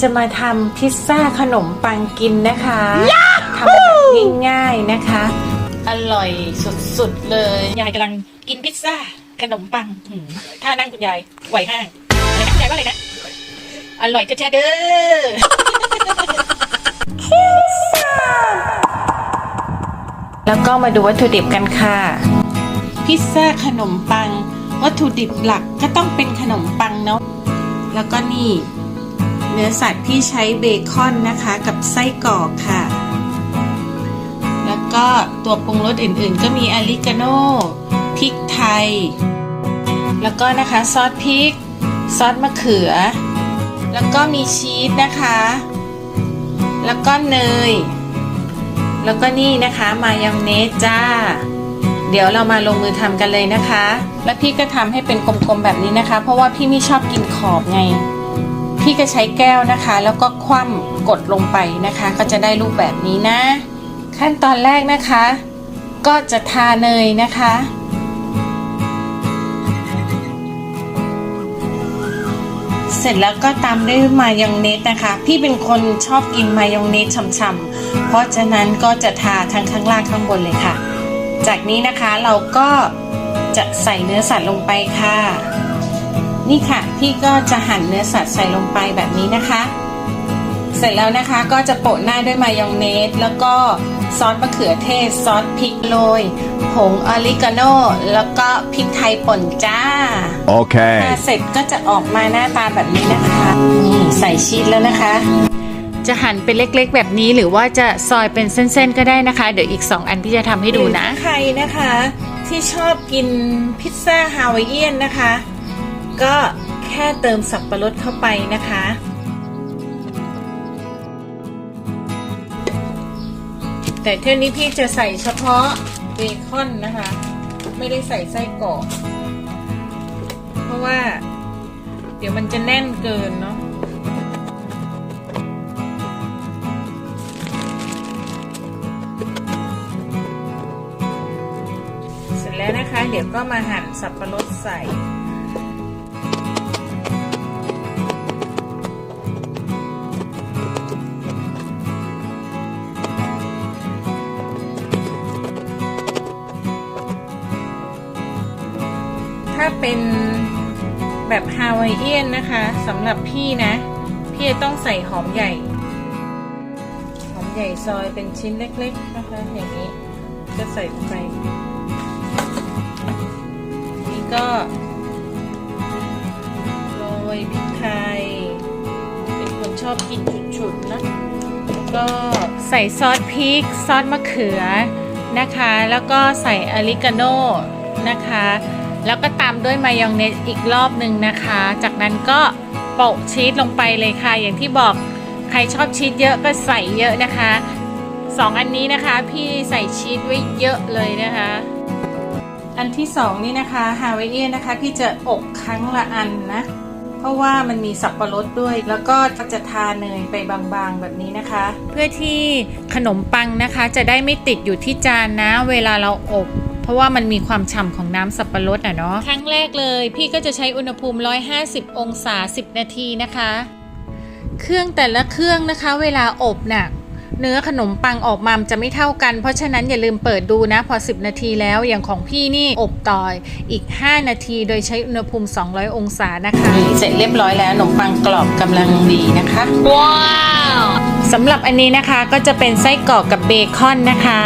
จะมาทำพิซซ่าขนมปังกินนะคะทำแบบง่ายๆนะคะ อร่อยสุดๆเลย ยายกำลังกินพิซซ่าขนมปังหืมท่านั่งคุณยายไหวห้างอะไรนะคุณยายว่าอะไรนะ อร่อยจะแท้ๆเด้อ แล้วก็มาดูวัตถุดิบกันค่ะ พิซซ่าขนมปัง วัตถุดิบหลักก็ต้องเป็นขนมปังเนาะ แล้วก็นี่ เนื้อสัตว์ที่ใช้เบคอนนะคะกับไส้กรอกค่ะ แล้วก็ตัวปรุงรสอื่นๆ ก็มีอาริกาโน่พริกไทย แล้วก็นะคะซอสพริก ซอสมะเขือ แล้วก็มีชีสนะคะ แล้วก็เนย แล้วก็นี่นะคะมายองเนสจ้า เดี๋ยวเรามาลงมือทำกันเลยนะคะ แล้วพี่ก็ทำให้เป็นกลมๆแบบนี้นะคะ เพราะว่าพี่ไม่ชอบกินขอบไง พี่ก็ใช้แก้วนะคะ แล้วก็คว่ำกดลงไปนะคะ ก็จะได้รูปแบบนี้นะ ขั้นตอนแรกนะคะ ก็จะทาเนยนะคะเสร็จแล้วก็ตามด้วยมายองเนสนะคะ พี่เป็นคนชอบกินมายองเนสฉ่ำๆ เพราะฉะนั้นก็จะทาทั้งข้างล่างข้างบนเลยค่ะ จากนี้นะคะเราก็จะใส่เนื้อสัตว์ลงไปค่ะ นี่ค่ะพี่ก็จะหั่นเนื้อสัตว์ใส่ลงไปแบบนี้นะคะ เสร็จแล้วนะคะก็จะโปะหน้าด้วยมายองเนส แล้วก็ซอสมะเขือเทศ ซอสพริกโรยผงออริกาโนแล้วก็พริกไทยป่นจ้า Okay. ทาเสร็จก็จะออกมาหน้าตาแบบนี้นะคะนี่ใส่ชีสแล้วนะคะ จะหั่นเป็นเล็กๆ แบบนี้หรือว่าจะซอยเป็นเส้นๆก็ได้นะคะ เดี๋ยวอีก 2 อันพี่จะทำให้ดูนะใครนะคะ ที่ชอบกินพิซซ่าฮาวายเอียนนะคะ ก็แค่เติมสับปะรดเข้าไปนะคะ แต่เที่ยวนี้พี่จะใส่เฉพาะเบคอนนะคะ ไม่ได้ใส่ไส้กรอกเพราะว่า เดี๋ยวมันจะแน่นเกินเนาะเสร็จแล้วนะคะ เดี๋ยวก็มาหั่นสับปะรดใส่าเป็นแบบฮาวายเอียนนะคะสำหรับพี่นะ พี่จะต้องใส่หอมใหญ่ หอมใหญ่ซอยเป็นชิ้นเล็ก ๆ นะคะ อย่างนี้ก็ใส่ลงไป นี่ก็โรยพริกไทย เป็นคนชอบกินฉุนๆนะแล้วก็ใส่ซอสพริก ซอสมะเขือนะคะ แล้วก็ใส่ออริกาโน่นะคะ แล้วก็ตามด้วยมายองเนสอีกรอบหนึ่งนะคะ จากนั้นก็โปะชีสลงไปเลยค่ะ อย่างที่บอกใครชอบชีสเยอะก็ใส่เยอะนะคะสองอันนี้นะคะ พี่ใส่ชีสไว้เยอะเลยนะคะ อันที่สองนี่นะคะฮาวายเอียนนะคะ พี่จะอบครั้งละอันนะ เพราะว่ามันมีสับปะรดด้วย แล้วก็จะทาเนยไปบางๆแบบนี้นะคะ เพื่อที่ขนมปังนะคะ จะได้ไม่ติดอยู่ที่จานนะ เวลาเราอบ เพราะว่ามันมีความฉ่ำของน้ำสับปะรดอะเนาะครั้งแรกเลย พี่ก็จะใช้อุณหภูมิ 150 องศา 10 นาทีนะคะ เครื่องแต่ละเครื่องนะคะ เวลาอบน่ะเนื้อขนมปังออกมามันจะไม่เท่ากัน เพราะฉะนั้นอย่าลืมเปิดดูนะ พอ 10 นาทีแล้วอย่างของพี่นี่อบต่ออีก 5 นาทีโดยใช้อุณหภูมิ 200 องศานะคะ เสร็จเรียบร้อยแล้วขนมปังกรอบกำลังดีนะคะ ว้าว สำหรับอันนี้นะคะก็จะเป็นไส้กรอกกับเบคอนนะคะ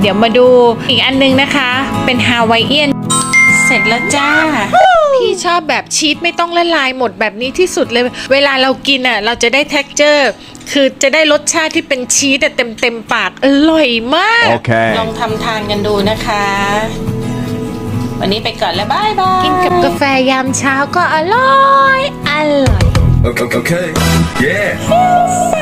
เดี๋ยวมาดูอีกอันนึงนะคะ เป็นฮาวายเอียน เสร็จแล้วจ้า พี่ชอบแบบชีสไม่ต้องละลายหมดแบบนี้ที่สุดเลย เวลาเรากินอะเราจะได้ t e x t อร์คือจะได้รสชาติที่เป็นชีสแต่เต็มเต็มๆปากอร่อยมากโอเคลองทำทานกันดูนะคะ วันนี้ไปก่อนแล้วบายบาย กินกับกาแฟยามเช้าก็อร่อย อร่อย Okay. okay. Yeah.